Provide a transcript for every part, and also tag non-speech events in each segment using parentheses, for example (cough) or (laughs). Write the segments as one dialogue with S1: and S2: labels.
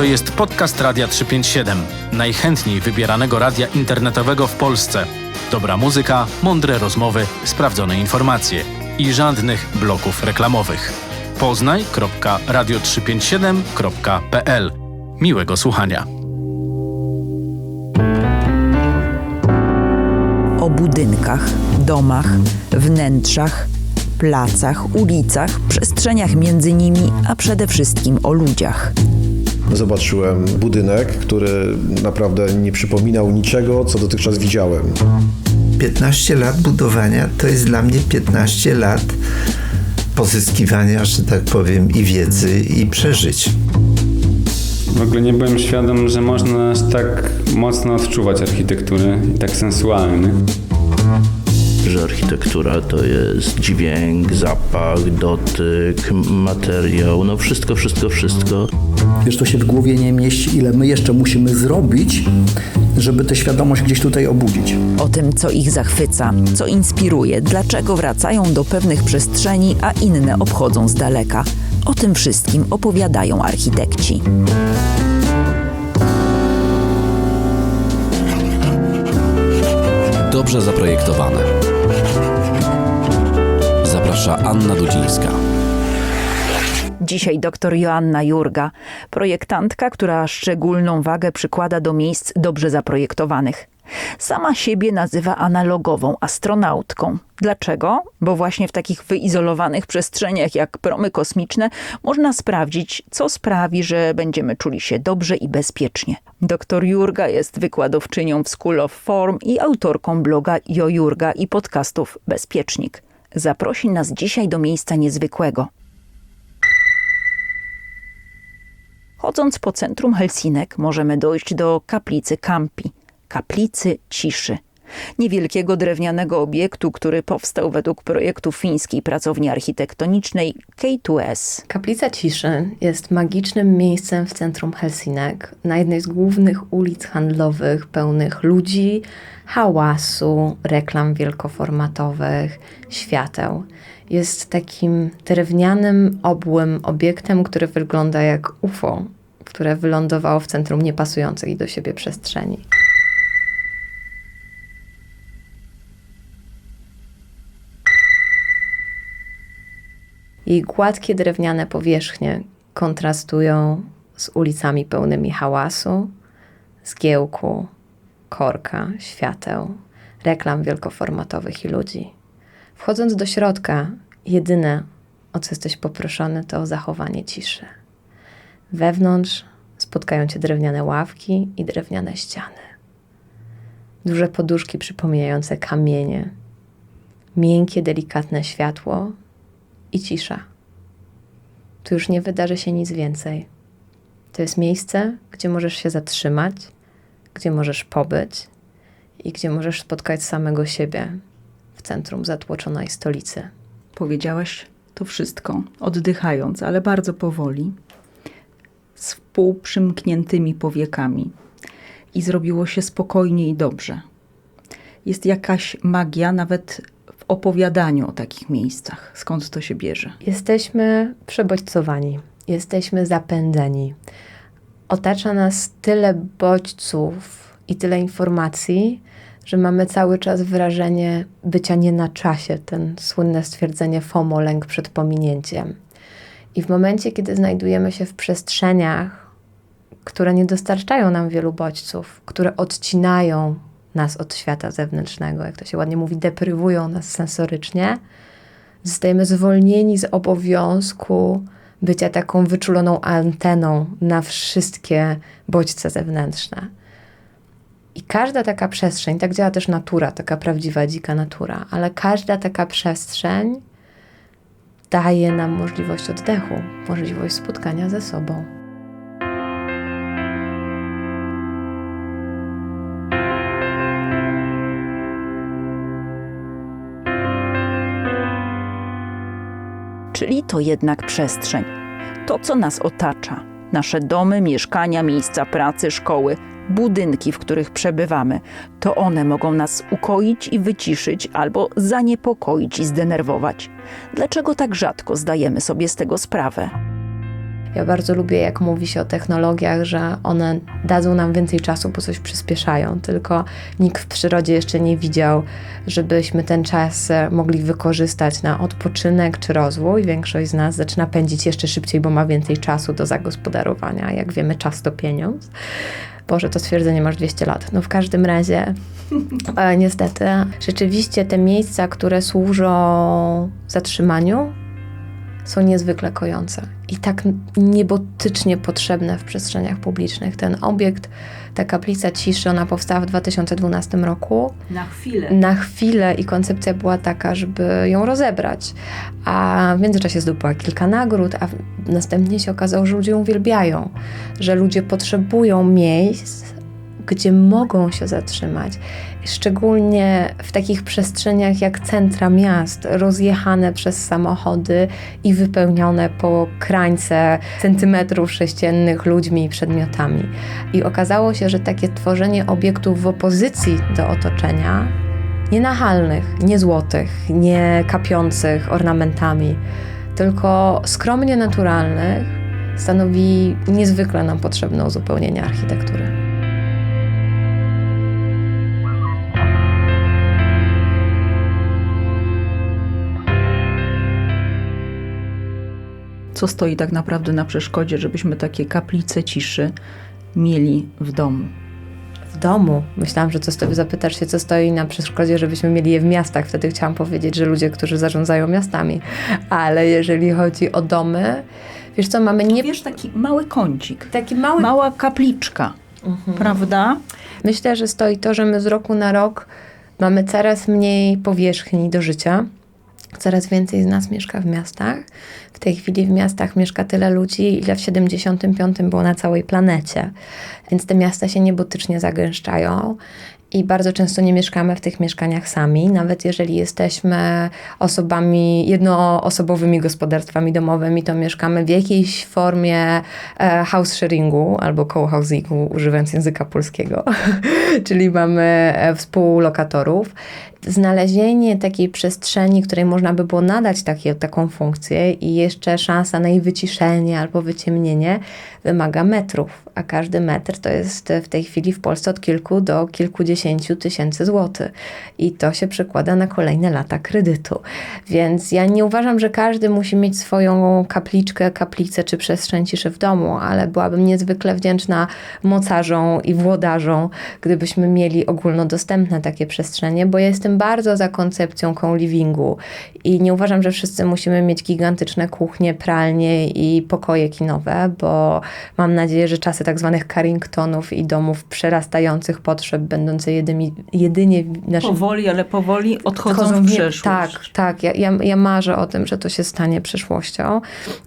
S1: To jest podcast Radia 357, najchętniej wybieranego radia internetowego w Polsce. Dobra muzyka, mądre rozmowy, sprawdzone informacje i żadnych bloków reklamowych. Poznaj.radio357.pl Miłego słuchania.
S2: o budynkach, domach, wnętrzach, placach, ulicach, przestrzeniach między nimi, a przede wszystkim o ludziach.
S3: Zobaczyłem budynek, który naprawdę nie przypominał niczego, co dotychczas widziałem.
S4: 15 lat budowania to jest dla mnie 15 lat pozyskiwania, że tak powiem, i wiedzy, i przeżyć.
S5: W ogóle nie byłem świadom, że można aż tak mocno odczuwać architekturę i tak sensualnie.
S6: Że architektura to jest dźwięk, zapach, dotyk, materiał, no wszystko, wszystko, wszystko.
S7: Wiesz, to się w głowie nie mieści, ile my jeszcze musimy zrobić, żeby tę świadomość gdzieś tutaj obudzić.
S2: O tym, co ich zachwyca, co inspiruje, dlaczego wracają do pewnych przestrzeni, a inne obchodzą z daleka. O tym wszystkim opowiadają architekci.
S8: Dobrze zaprojektowane. Zaprasza Anna Dudzińska.
S2: Dzisiaj dr Joanna Jurga, projektantka, która szczególną wagę przykłada do miejsc dobrze zaprojektowanych. Sama siebie nazywa analogową astronautką. Dlaczego? Bo właśnie w takich wyizolowanych przestrzeniach jak promy kosmiczne można sprawdzić, co sprawi, że będziemy czuli się dobrze i bezpiecznie. Dr Jurga jest wykładowczynią w School of Form i autorką bloga Jo Jurga i podcastów Bezpiecznik. Zaprosi nas dzisiaj do miejsca niezwykłego. Chodząc po centrum Helsinek, możemy dojść do kaplicy Kampi, kaplicy ciszy. Niewielkiego drewnianego obiektu, który powstał według projektu fińskiej pracowni architektonicznej K2S.
S9: Kaplica Ciszy jest magicznym miejscem w centrum Helsinek, na jednej z głównych ulic handlowych pełnych ludzi, hałasu, reklam wielkoformatowych, świateł. Jest takim drewnianym, obłym obiektem, który wygląda jak UFO, które wylądowało w centrum niepasującej do siebie przestrzeni. Jej gładkie drewniane powierzchnie kontrastują z ulicami pełnymi hałasu, zgiełku, korka, świateł, reklam wielkoformatowych i ludzi. Wchodząc do środka, jedyne, o co jesteś poproszony, to zachowanie ciszy. Wewnątrz spotkają cię drewniane ławki i drewniane ściany. Duże poduszki przypominające kamienie, miękkie, delikatne światło i cisza. Tu już nie wydarzy się nic więcej. To jest miejsce, gdzie możesz się zatrzymać, gdzie możesz pobyć i gdzie możesz spotkać samego siebie w centrum zatłoczonej stolicy.
S10: Powiedziałaś to wszystko, oddychając, ale bardzo powoli, z półprzymkniętymi powiekami. I zrobiło się spokojnie i dobrze. Jest jakaś magia nawet opowiadaniu o takich miejscach. Skąd to się bierze?
S9: Jesteśmy przebodźcowani, jesteśmy zapędzeni. Otacza nas tyle bodźców i tyle informacji, że mamy cały czas wrażenie bycia nie na czasie, ten słynne stwierdzenie FOMO, lęk przed pominięciem. I w momencie, kiedy znajdujemy się w przestrzeniach, które nie dostarczają nam wielu bodźców, które odcinają nas od świata zewnętrznego, jak to się ładnie mówi, deprywują nas sensorycznie, zostajemy zwolnieni z obowiązku bycia taką wyczuloną anteną na wszystkie bodźce zewnętrzne. I każda taka przestrzeń, tak działa też natura, taka prawdziwa, dzika natura, ale każda taka przestrzeń daje nam możliwość oddechu, możliwość spotkania ze sobą.
S2: Czyli to jednak przestrzeń. To, co nas otacza. Nasze domy, mieszkania, miejsca pracy, szkoły, budynki, w których przebywamy, to one mogą nas ukoić i wyciszyć albo zaniepokoić i zdenerwować. Dlaczego tak rzadko zdajemy sobie z tego sprawę?
S9: Ja bardzo lubię, jak mówi się o technologiach, że one dadzą nam więcej czasu, bo coś przyspieszają. Tylko nikt w przyrodzie jeszcze nie widział, żebyśmy ten czas e, mogli wykorzystać na odpoczynek czy rozwój. Większość z nas zaczyna pędzić jeszcze szybciej, bo ma więcej czasu do zagospodarowania. Jak wiemy, czas to pieniądz. Boże, to stwierdzenie masz 200 lat. No w każdym razie, (laughs) e, niestety, rzeczywiście te miejsca, które służą zatrzymaniu, są niezwykle kojące i tak niebotycznie potrzebne w przestrzeniach publicznych. Ten obiekt, ta kaplica ciszy, ona powstała w 2012 roku
S10: Na chwilę.
S9: na chwilę i koncepcja była taka, żeby ją rozebrać. A w międzyczasie zdobyła kilka nagród, a następnie się okazało, że ludzie ją uwielbiają, że ludzie potrzebują miejsc, gdzie mogą się zatrzymać. Szczególnie w takich przestrzeniach jak centra miast, rozjechane przez samochody i wypełnione po krańce centymetrów sześciennych ludźmi i przedmiotami. I okazało się, że takie tworzenie obiektów w opozycji do otoczenia, nie nachalnych, nie złotych, nie kapiących ornamentami, tylko skromnie naturalnych, stanowi niezwykle nam potrzebne uzupełnienie architektury.
S10: Co stoi tak naprawdę na przeszkodzie, żebyśmy takie kaplice ciszy mieli w domu?
S9: W domu. Myślałam, że co stoi, zapytasz się, co stoi na przeszkodzie, żebyśmy mieli je w miastach. Wtedy chciałam powiedzieć, że ludzie, którzy zarządzają miastami. Ale jeżeli chodzi o domy, wiesz co, mamy nie...
S10: Wiesz, taki mały kącik,
S9: Taki mały
S10: mała kapliczka, prawda?
S9: Myślę, że stoi to, że my z roku na rok mamy coraz mniej powierzchni do życia. Coraz więcej z nas mieszka w miastach. W tej chwili w miastach mieszka tyle ludzi, ile w 75 było na całej planecie. Więc te miasta się niebotycznie zagęszczają. I bardzo często nie mieszkamy w tych mieszkaniach sami, nawet jeżeli jesteśmy osobami, jednoosobowymi gospodarstwami domowymi, to mieszkamy w jakiejś formie e, house sharingu albo co-housingu, używając języka polskiego. (laughs) Czyli mamy e, współlokatorów. Znalezienie takiej przestrzeni, której można by było nadać takie, taką funkcję i jeszcze szansa na jej wyciszenie albo wyciemnienie wymaga metrów, a każdy metr to jest w tej chwili w Polsce od kilku do kilkudziesięciu tysięcy złotych i to się przekłada na kolejne lata kredytu. Więc ja nie uważam, że każdy musi mieć swoją kapliczkę, kaplicę czy przestrzeń ciszy w domu, ale byłabym niezwykle wdzięczna mocarzom i włodarzom, gdybyśmy mieli ogólnodostępne takie przestrzenie, bo ja jestem bardzo za koncepcją co-livingu i nie uważam, że wszyscy musimy mieć gigantyczne kuchnie, pralnie i pokoje kinowe, bo mam nadzieję, że czasy tak zwanych Carringtonów i domów przerastających potrzeb, będące jedymi, jedynie naszym
S10: Powoli, ale powoli odchodzą
S9: Odchodzą
S10: w przeszłość.
S9: Tak, tak. Ja, ja, ja marzę o tym, że to się stanie przyszłością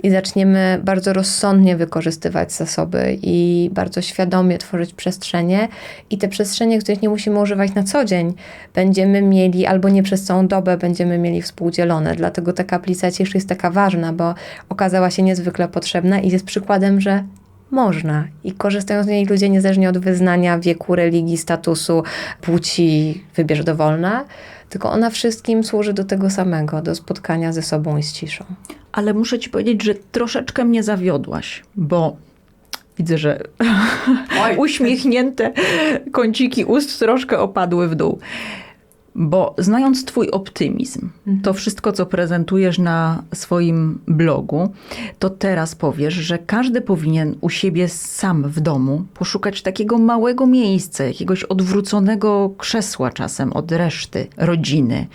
S9: i zaczniemy bardzo rozsądnie wykorzystywać zasoby i bardzo świadomie tworzyć przestrzenie i te przestrzenie, których nie musimy używać na co dzień, będziemy mieli albo nie przez całą dobę będziemy mieli współdzielone. Dlatego ta kaplica ciszy jest taka ważna, bo okazała się niezwykle potrzebna i jest przykładem, że można i korzystają z niej ludzie niezależnie od wyznania, wieku, religii, statusu, płci, wybierz dowolna, tylko ona wszystkim służy do tego samego, do spotkania ze sobą i z ciszą.
S10: Ale muszę ci powiedzieć, że troszeczkę mnie zawiodłaś, bo widzę, że (laughs) uśmiechnięte kąciki ust troszkę opadły w dół. Bo znając Twój optymizm, to wszystko, co prezentujesz na swoim blogu, to teraz powiesz, że każdy powinien u siebie sam w domu poszukać takiego małego miejsca, jakiegoś odwróconego krzesła czasem od reszty rodziny,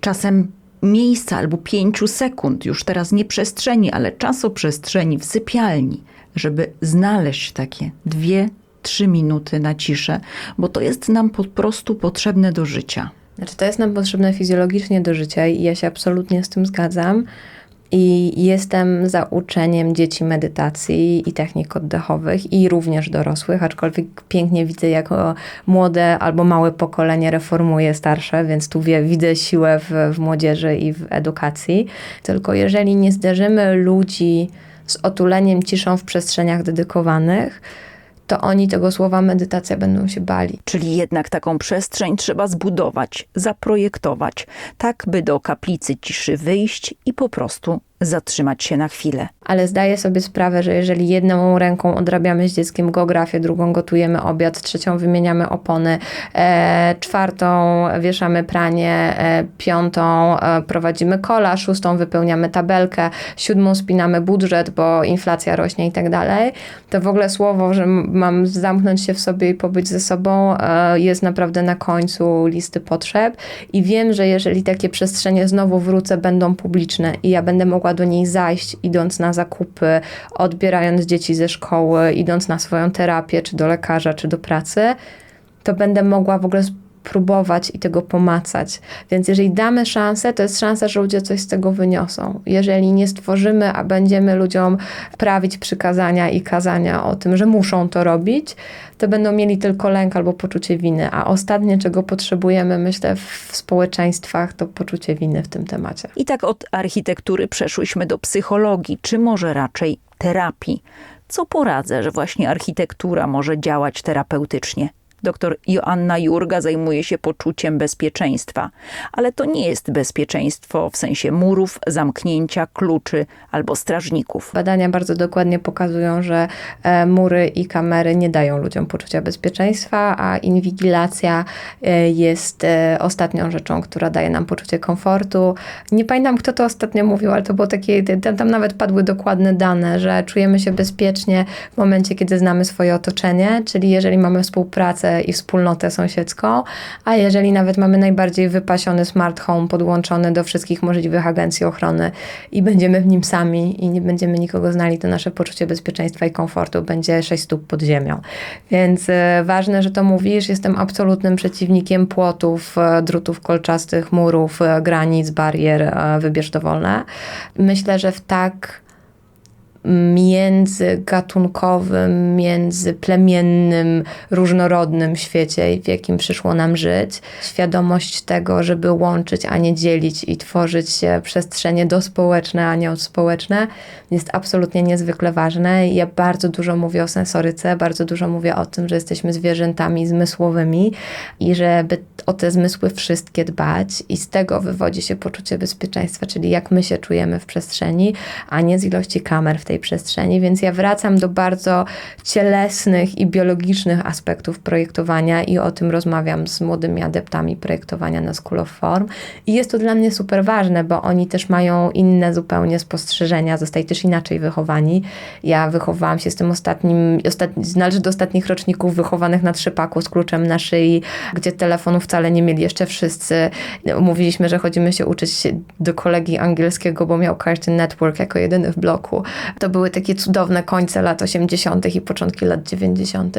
S10: czasem miejsca albo pięciu sekund, już teraz nie przestrzeni, ale czasoprzestrzeni w sypialni, żeby znaleźć takie dwie, trzy minuty na ciszę, bo to jest nam po prostu potrzebne do życia.
S9: Znaczy, to jest nam potrzebne fizjologicznie do życia i ja się absolutnie z tym zgadzam. I jestem za uczeniem dzieci medytacji i technik oddechowych i również dorosłych, aczkolwiek pięknie widzę, jak młode albo małe pokolenie reformuje starsze, więc tu wie, widzę siłę w, w młodzieży i w edukacji. Tylko jeżeli nie zderzymy ludzi z otuleniem ciszą w przestrzeniach dedykowanych, to oni tego słowa medytacja będą się bali.
S2: Czyli jednak taką przestrzeń trzeba zbudować, zaprojektować, tak by do kaplicy ciszy wyjść i po prostu zatrzymać się na chwilę.
S9: ale zdaję sobie sprawę, że jeżeli jedną ręką odrabiamy z dzieckiem geografię, drugą gotujemy obiad, trzecią wymieniamy opony, e, czwartą wieszamy pranie, e, piątą e, prowadzimy kola, szóstą wypełniamy tabelkę, siódmą spinamy budżet, bo inflacja rośnie i tak dalej, to w ogóle słowo, że mam zamknąć się w sobie i pobyć ze sobą e, jest naprawdę na końcu listy potrzeb i wiem, że jeżeli takie przestrzenie znowu wrócę, będą publiczne i ja będę mogła do niej zajść, idąc na zakupy, odbierając dzieci ze szkoły, idąc na swoją terapię, czy do lekarza, czy do pracy, to będę mogła w ogóle spróbować i tego pomacać. Więc jeżeli damy szansę, to jest szansa, że ludzie coś z tego wyniosą. Jeżeli nie stworzymy, a będziemy ludziom prawić przykazania i kazania o tym, że muszą to robić, to będą mieli tylko lęk albo poczucie winy. A ostatnie, czego potrzebujemy, myślę, w społeczeństwach, to poczucie winy w tym temacie.
S2: I tak od architektury przeszłyśmy do psychologii, czy może raczej terapii. Co poradzę, że właśnie architektura może działać terapeutycznie? Doktor Joanna Jurga zajmuje się poczuciem bezpieczeństwa, ale to nie jest bezpieczeństwo w sensie murów, zamknięcia, kluczy albo strażników.
S9: Badania bardzo dokładnie pokazują, że e, mury i kamery nie dają ludziom poczucia bezpieczeństwa, a inwigilacja e, jest e, ostatnią rzeczą, która daje nam poczucie komfortu. Nie pamiętam, kto to ostatnio mówił, ale to było takie, tam, tam nawet padły dokładne dane, że czujemy się bezpiecznie w momencie, kiedy znamy swoje otoczenie, czyli jeżeli mamy współpracę i wspólnotę sąsiedzką, a jeżeli nawet mamy najbardziej wypasiony smart home podłączony do wszystkich możliwych agencji ochrony i będziemy w nim sami i nie będziemy nikogo znali, to nasze poczucie bezpieczeństwa i komfortu będzie sześć stóp pod ziemią. Więc e, ważne, że to mówisz. Jestem absolutnym przeciwnikiem płotów, e, drutów kolczastych, murów, e, granic, barier, wybierz dowolne. Myślę, że w tak międzygatunkowym, międzyplemiennym, różnorodnym świecie, w jakim przyszło nam żyć. Świadomość tego, żeby łączyć, a nie dzielić i tworzyć przestrzenie dospołeczne, a nie odspołeczne, jest absolutnie niezwykle ważne. Ja bardzo dużo mówię o sensoryce, bardzo dużo mówię o tym, że jesteśmy zwierzętami zmysłowymi i żeby o te zmysły wszystkie dbać i z tego wywodzi się poczucie bezpieczeństwa, czyli jak my się czujemy w przestrzeni, a nie z ilości kamer w tej przestrzeni, więc ja wracam do bardzo cielesnych i biologicznych aspektów projektowania i o tym rozmawiam z młodymi adeptami projektowania na School of Form. I jest to dla mnie super ważne, bo oni też mają inne zupełnie spostrzeżenia, zostali też inaczej wychowani. Ja wychowałam się z tym ostatnim, ostatni, należę do ostatnich roczników wychowanych na trzypaku z kluczem na szyi, gdzie telefonu wcale nie mieli jeszcze wszyscy. Mówiliśmy, że chodzimy się uczyć do kolegi angielskiego, bo miał Cartoon Network jako jedyny w bloku. To były takie cudowne końce lat 80. i początki lat 90.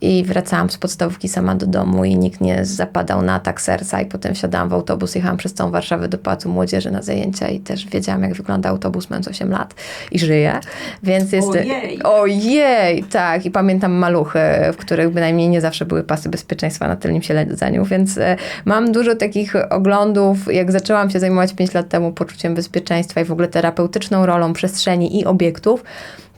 S9: I wracałam z podstawówki sama do domu i nikt nie zapadał na atak serca i potem wsiadałam w autobus, jechałam przez całą Warszawę do Pałacu Młodzieży na zajęcia i też wiedziałam, jak wygląda autobus, mając 8 lat i żyję. Więc jest...
S10: Ojej.
S9: Ojej! Tak, i pamiętam maluchy, w których bynajmniej nie zawsze były pasy bezpieczeństwa na tylnym siedzeniu, więc e, mam dużo takich oglądów. Jak zaczęłam się zajmować 5 lat temu poczuciem bezpieczeństwa i w ogóle terapeutyczną rolą przestrzeni i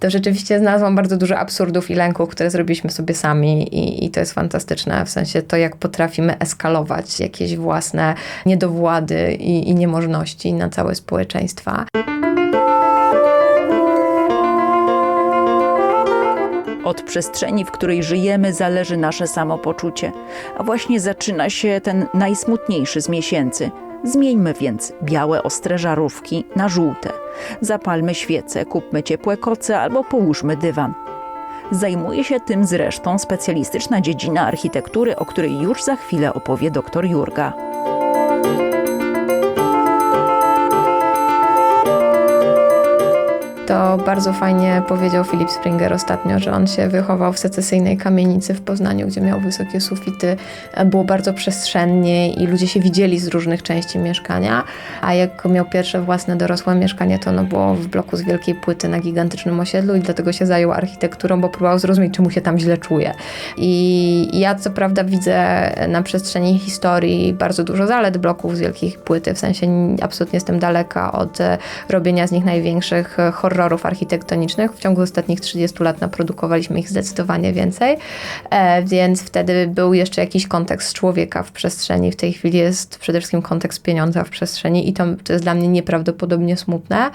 S9: to rzeczywiście znalazłam bardzo dużo absurdów i lęków, które zrobiliśmy sobie sami i, i to jest fantastyczne, w sensie to, jak potrafimy eskalować jakieś własne niedowłady i, i niemożności na całe społeczeństwa.
S2: Od przestrzeni, w której żyjemy, zależy nasze samopoczucie. A właśnie zaczyna się ten najsmutniejszy z miesięcy. Zmieńmy więc białe ostre żarówki na żółte. Zapalmy świece, kupmy ciepłe koce albo połóżmy dywan. Zajmuje się tym zresztą specjalistyczna dziedzina architektury, o której już za chwilę opowie dr Jurga.
S9: To bardzo fajnie powiedział Philip Springer ostatnio, że on się wychował w secesyjnej kamienicy w Poznaniu, gdzie miał wysokie sufity, było bardzo przestrzennie i ludzie się widzieli z różnych części mieszkania, a jak miał pierwsze własne dorosłe mieszkanie, to ono było w bloku z wielkiej płyty na gigantycznym osiedlu i dlatego się zajął architekturą, bo próbował zrozumieć, czemu się tam źle czuje. I ja co prawda widzę na przestrzeni historii bardzo dużo zalet bloków z wielkiej płyty, w sensie absolutnie jestem daleka od e, robienia z nich największych e, horrorów architektonicznych. W ciągu ostatnich 30 lat naprodukowaliśmy ich zdecydowanie więcej, e, więc wtedy był jeszcze jakiś kontekst człowieka w przestrzeni. W tej chwili jest przede wszystkim kontekst pieniądza w przestrzeni i to, to jest dla mnie nieprawdopodobnie smutne,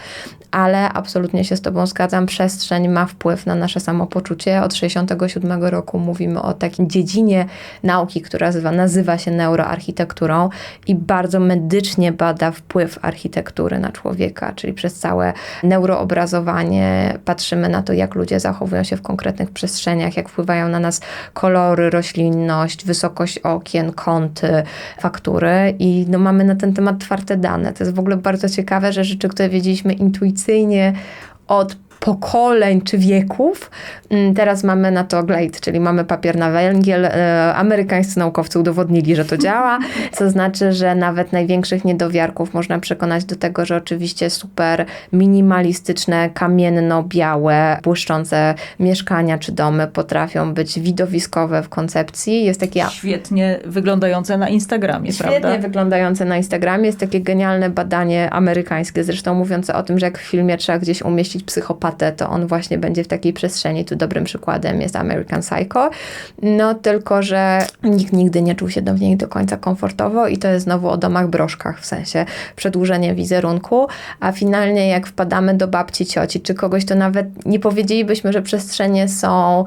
S9: ale absolutnie się z Tobą zgadzam. Przestrzeń ma wpływ na nasze samopoczucie. Od 67 roku mówimy o takiej dziedzinie nauki, która nazywa, się neuroarchitekturą i bardzo medycznie bada wpływ architektury na człowieka, czyli przez całe neuroobrazowanie patrzymy na to, jak ludzie zachowują się w konkretnych przestrzeniach, jak wpływają na nas kolory, roślinność, wysokość okien, kąty, faktury i no, mamy na ten temat twarte dane. To jest w ogóle bardzo ciekawe, że rzeczy, które wiedzieliśmy intuicyjnie od pokoleń czy wieków. Mm, Teraz mamy na to glade, czyli mamy papier na węgiel. E, Amerykańscy naukowcy udowodnili, że to działa, co znaczy, że nawet największych niedowiarków można przekonać do tego, że oczywiście super minimalistyczne, kamienno-białe, błyszczące mieszkania czy domy potrafią być widowiskowe w koncepcji. Jest takie
S10: Świetnie wyglądające na Instagramie,
S9: Świetnie
S10: prawda?
S9: wyglądające na Instagramie. Jest takie genialne badanie amerykańskie, zresztą mówiące o tym, że jak w filmie trzeba gdzieś umieścić psychopatę, to on właśnie będzie w takiej przestrzeni. Tu dobrym przykładem jest American Psycho. No tylko, że nikt nigdy nie czuł się do niej do końca komfortowo i to jest znowu o domach broszkach, w sensie przedłużenie wizerunku, a finalnie jak wpadamy do babci, cioci czy kogoś, to nawet nie powiedzielibyśmy, że przestrzenie są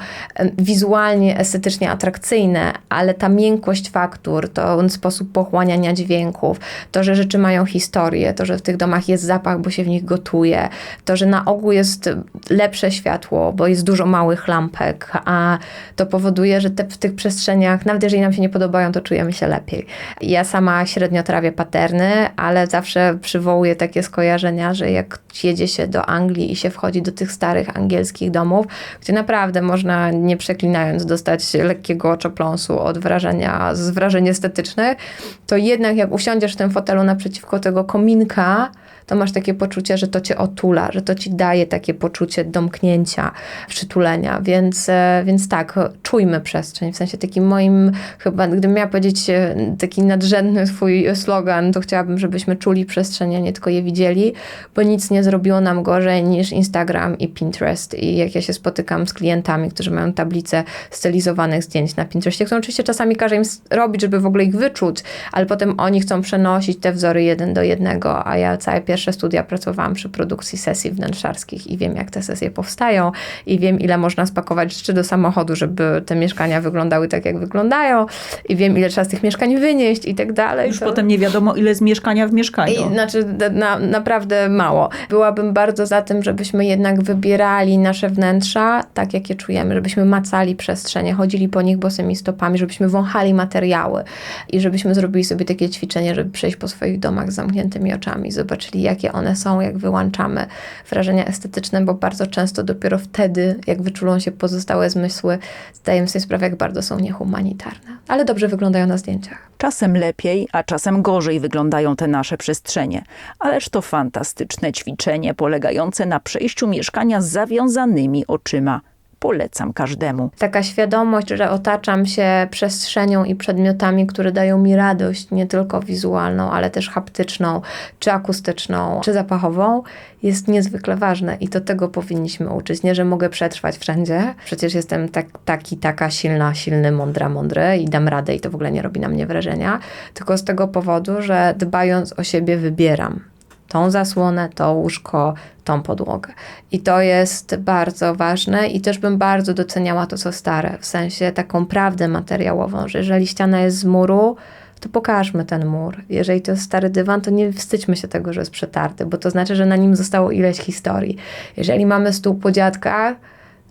S9: wizualnie, estetycznie atrakcyjne, ale ta miękkość faktur, to sposób pochłaniania dźwięków, to, że rzeczy mają historię, to, że w tych domach jest zapach, bo się w nich gotuje, to, że na ogół jest lepsze światło, bo jest dużo małych lampek, a to powoduje, że te, w tych przestrzeniach, nawet jeżeli nam się nie podobają, to czujemy się lepiej. Ja sama średnio trawię paterny, ale zawsze przywołuję takie skojarzenia, że jak jedzie się do Anglii i się wchodzi do tych starych angielskich domów, gdzie naprawdę można, nie przeklinając, dostać lekkiego oczopląsu od wrażenia, z wrażeń estetycznych, to jednak jak usiądziesz w tym fotelu naprzeciwko tego kominka, to masz takie poczucie, że to cię otula, że to ci daje takie poczucie domknięcia, przytulenia, więc, e, więc tak, czujmy przestrzeń, w sensie takim moim, chyba gdybym miała powiedzieć e, taki nadrzędny swój slogan, to chciałabym, żebyśmy czuli przestrzeń, a nie tylko je widzieli, bo nic nie zrobiło nam gorzej niż Instagram i Pinterest. I jak ja się spotykam z klientami, którzy mają tablicę stylizowanych zdjęć na Pinterestie, którą oczywiście czasami każe im robić, żeby w ogóle ich wyczuć, ale potem oni chcą przenosić te wzory jeden do jednego, a ja całe pierwsze studia pracowałam przy produkcji sesji wnętrzarskich i wiem, jak te sesje powstają i wiem, ile można spakować rzeczy do samochodu, żeby te mieszkania wyglądały tak, jak wyglądają i wiem, ile trzeba z tych mieszkań wynieść i tak dalej.
S10: Już
S9: To-
S10: potem nie wiadomo, ile z mieszkania w mieszkaniu.
S9: i, znaczy na, naprawdę mało. Byłabym bardzo za tym, żebyśmy jednak wybierali nasze wnętrza tak, jak je czujemy, żebyśmy macali przestrzenie, chodzili po nich bosymi stopami, żebyśmy wąchali materiały i żebyśmy zrobili sobie takie ćwiczenie, żeby przejść po swoich domach z zamkniętymi oczami, zobaczyli, jakie one są, jak wyłączamy wrażenia estetyczne, bo bardzo często dopiero wtedy, jak wyczulą się pozostałe zmysły, zdajemy sobie sprawę, jak bardzo są niehumanitarne. Ale dobrze wyglądają na zdjęciach.
S2: Czasem lepiej, a czasem gorzej wyglądają te nasze przestrzenie. Ależ to fantastyczne ćwiczenie polegające na przejściu mieszkania z zawiązanymi oczyma. Polecam każdemu.
S9: taka świadomość, że otaczam się przestrzenią i przedmiotami, które dają mi radość, nie tylko wizualną, ale też haptyczną, czy akustyczną, czy zapachową, jest niezwykle ważne i to tego powinniśmy uczyć. Nie, że mogę przetrwać wszędzie, przecież jestem tak, taki, taka silna, silny, mądra, mądry i dam radę i to w ogóle nie robi na mnie wrażenia, tylko z tego powodu, że dbając o siebie wybieram tą zasłonę, to łóżko, tą podłogę. I to jest bardzo ważne i też bym bardzo doceniała to, co stare, w sensie taką prawdę materiałową, że jeżeli ściana jest z muru, to pokażmy ten mur. Jeżeli to jest stary dywan, to nie wstydźmy się tego, że jest przetarty, bo to znaczy, że na nim zostało ileś historii. Jeżeli mamy stół po dziadkach,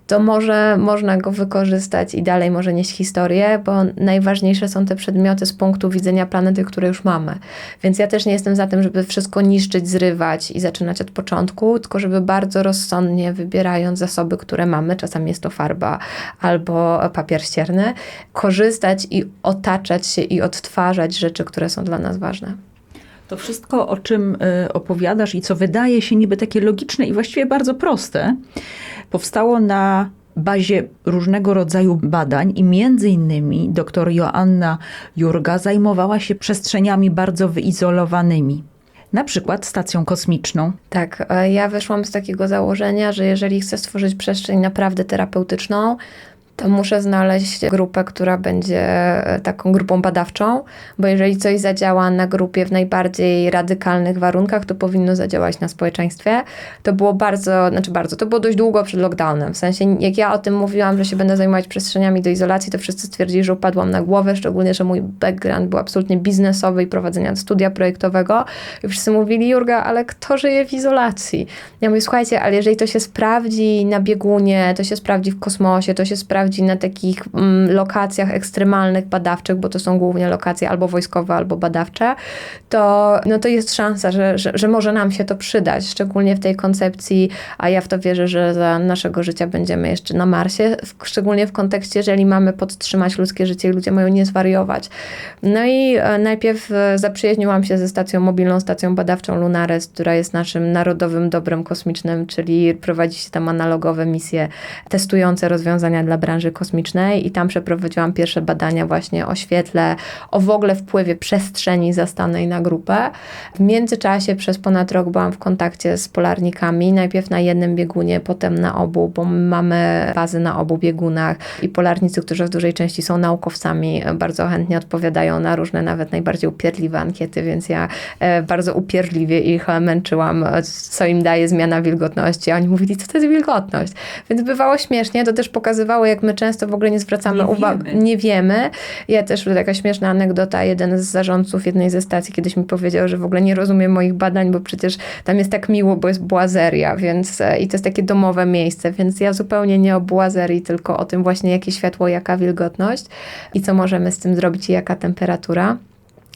S9: to może można go wykorzystać i dalej może nieść historię, bo najważniejsze są te przedmioty z punktu widzenia planety, które już mamy. Więc ja też nie jestem za tym, żeby wszystko niszczyć, zrywać i zaczynać od początku, tylko żeby bardzo rozsądnie wybierając zasoby, które mamy, czasami jest to farba albo papier ścierny, korzystać i otaczać się i odtwarzać rzeczy, które są dla nas ważne.
S10: To wszystko, o czym y, opowiadasz i co wydaje się niby takie logiczne i właściwie bardzo proste, powstało na bazie różnego rodzaju badań i między innymi dr Joanna Jurga zajmowała się przestrzeniami bardzo wyizolowanymi.
S2: na przykład stacją kosmiczną.
S9: Tak, ja wyszłam z takiego założenia, że jeżeli chcę stworzyć przestrzeń naprawdę terapeutyczną, to muszę znaleźć grupę, która będzie e, taką grupą badawczą, bo jeżeli coś zadziała na grupie w najbardziej radykalnych warunkach, to powinno zadziałać na społeczeństwie. To było bardzo, znaczy bardzo, to było dość długo przed lockdownem. W sensie, jak ja o tym mówiłam, że się będę zajmować przestrzeniami do izolacji, to wszyscy stwierdzili, że upadłam na głowę, szczególnie, że mój background był absolutnie biznesowy i prowadzenia studia projektowego. I wszyscy mówili, Jurga, ale kto żyje w izolacji? Ja mówię, słuchajcie, ale jeżeli to się sprawdzi na biegunie, to się sprawdzi w kosmosie, to się sprawdzi na takich mm, lokacjach ekstremalnych, badawczych, bo to są głównie lokacje albo wojskowe, albo badawcze, to, no to jest szansa, że, że, że może nam się to przydać, szczególnie w tej koncepcji, a ja w to wierzę, że za naszego życia będziemy jeszcze na Marsie, szczególnie w kontekście, jeżeli mamy podtrzymać ludzkie życie i ludzie mają nie zwariować. No i e, najpierw e, zaprzyjaźniłam się ze stacją mobilną, stacją badawczą Lunares, która jest naszym narodowym dobrem kosmicznym, czyli prowadzi się tam analogowe misje testujące rozwiązania dla branży kosmicznej i tam przeprowadziłam pierwsze badania właśnie o świetle, o w ogóle wpływie przestrzeni zastanej na grupę. W międzyczasie przez ponad rok byłam w kontakcie z polarnikami, najpierw na jednym biegunie, potem na obu, bo mamy bazy na obu biegunach i polarnicy, którzy w dużej części są naukowcami, bardzo chętnie odpowiadają na różne, nawet najbardziej upierdliwe ankiety, więc ja e, bardzo upierdliwie ich e, męczyłam, e, co im daje zmiana wilgotności, a oni mówili, co to jest wilgotność? Więc bywało śmiesznie, to też pokazywało, jak my często w ogóle nie zwracamy uwagi. Nie wiemy. Ja też, taka śmieszna anegdota, jeden z zarządców jednej ze stacji kiedyś mi powiedział, że w ogóle nie rozumie moich badań, bo przecież tam jest tak miło, bo jest błazeria, więc e, i to jest takie domowe miejsce, więc ja zupełnie nie o błazerii, tylko o tym właśnie, jakie światło, jaka wilgotność i co możemy z tym zrobić i jaka temperatura.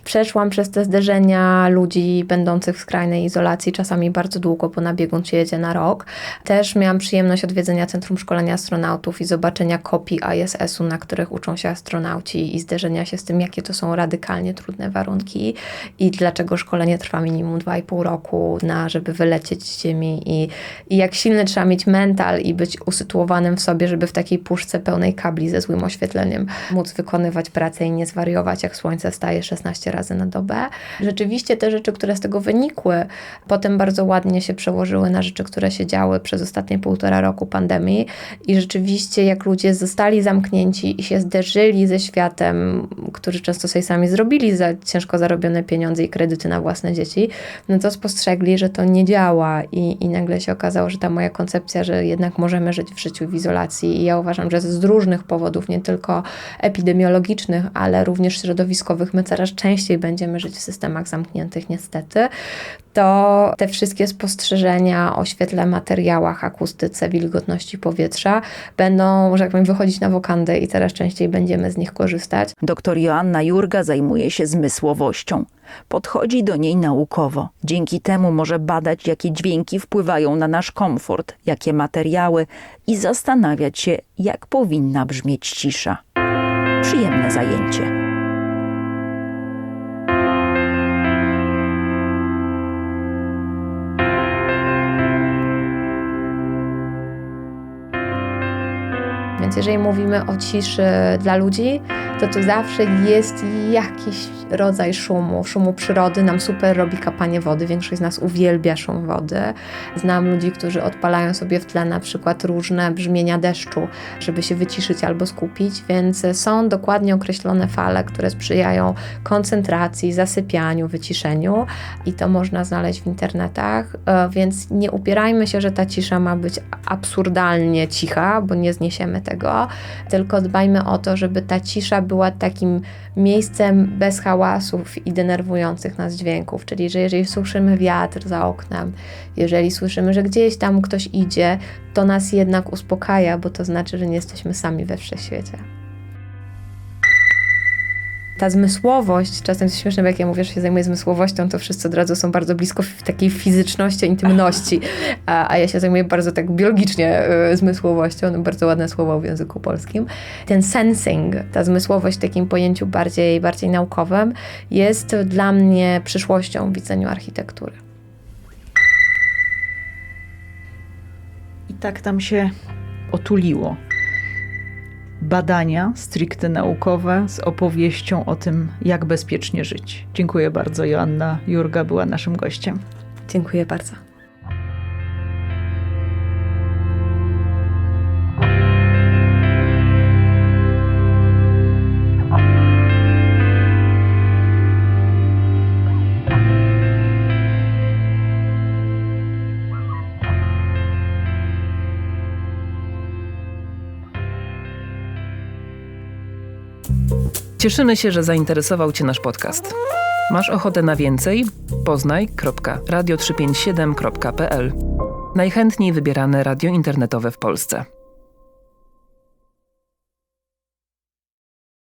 S9: Przeszłam przez te zderzenia ludzi będących w skrajnej izolacji, czasami bardzo długo, bo na biegun się jedzie na rok. Też miałam przyjemność odwiedzenia Centrum Szkolenia Astronautów i zobaczenia kopii ISS-u, na których uczą się astronauci i zderzenia się z tym, jakie to są radykalnie trudne warunki i dlaczego szkolenie trwa minimum 2,5 roku, na, żeby wylecieć z Ziemi i, i jak silny trzeba mieć mental i być usytuowanym w sobie, żeby w takiej puszce pełnej kabli ze złym oświetleniem móc wykonywać pracę i nie zwariować, jak słońce staje 16 razy na dobę. Rzeczywiście te rzeczy, które z tego wynikły, potem bardzo ładnie się przełożyły na rzeczy, które się działy przez ostatnie półtora roku pandemii i rzeczywiście jak ludzie zostali zamknięci i się zderzyli ze światem, który często sobie sami zrobili za ciężko zarobione pieniądze i kredyty na własne dzieci, no to spostrzegli, że to nie działa i, i nagle się okazało, że ta moja koncepcja, że jednak możemy żyć w życiu w izolacji i ja uważam, że z różnych powodów, nie tylko epidemiologicznych, ale również środowiskowych, my coraz częściej będziemy żyć w systemach zamkniętych niestety, to te wszystkie spostrzeżenia o świetle, materiałach, akustyce, wilgotności powietrza będą, że tak powiem, wychodzić na wokandę i coraz częściej będziemy z nich korzystać.
S2: Doktor Joanna Jurga zajmuje się zmysłowością. Podchodzi do niej naukowo. Dzięki temu może badać, jakie dźwięki wpływają na nasz komfort, jakie materiały i zastanawiać się, jak powinna brzmieć cisza. Przyjemne zajęcie.
S9: Więc jeżeli mówimy o ciszy dla ludzi, to to zawsze jest jakiś rodzaj szumu, szumu przyrody. Nam super robi kapanie wody. Większość z nas uwielbia szum wody. Znam ludzi, którzy odpalają sobie w tle na przykład różne brzmienia deszczu, żeby się wyciszyć albo skupić, więc są dokładnie określone fale, które sprzyjają koncentracji, zasypianiu, wyciszeniu i to można znaleźć w internetach, E, więc nie upierajmy się, że ta cisza ma być absurdalnie cicha, bo nie zniesiemy tego, tylko dbajmy o to, żeby ta cisza była takim miejscem bez hałasów i denerwujących nas dźwięków. Czyli, że jeżeli słyszymy wiatr za oknem, jeżeli słyszymy, że gdzieś tam ktoś idzie, to nas jednak uspokaja, bo to znaczy, że nie jesteśmy sami we wszechświecie. Ta zmysłowość, czasem jest śmieszne, bo jak ja mówię, że się zajmuję zmysłowością, to wszyscy od razu są bardzo blisko w takiej fizyczności, intymności, a, a ja się zajmuję bardzo tak biologicznie y, zmysłowością, no bardzo ładne słowo w języku polskim. Ten sensing, ta zmysłowość w takim pojęciu bardziej, bardziej naukowym jest dla mnie przyszłością w widzeniu architektury.
S10: I tak tam się otuliło.
S2: Badania stricte naukowe z opowieścią o tym, jak bezpiecznie żyć. Dziękuję bardzo. Joanna Jurga była naszym gościem.
S9: Dziękuję bardzo.
S11: Cieszymy się, że zainteresował Cię nasz podcast. Masz ochotę na więcej? Poznaj.radio357.pl Najchętniej wybierane radio internetowe w Polsce.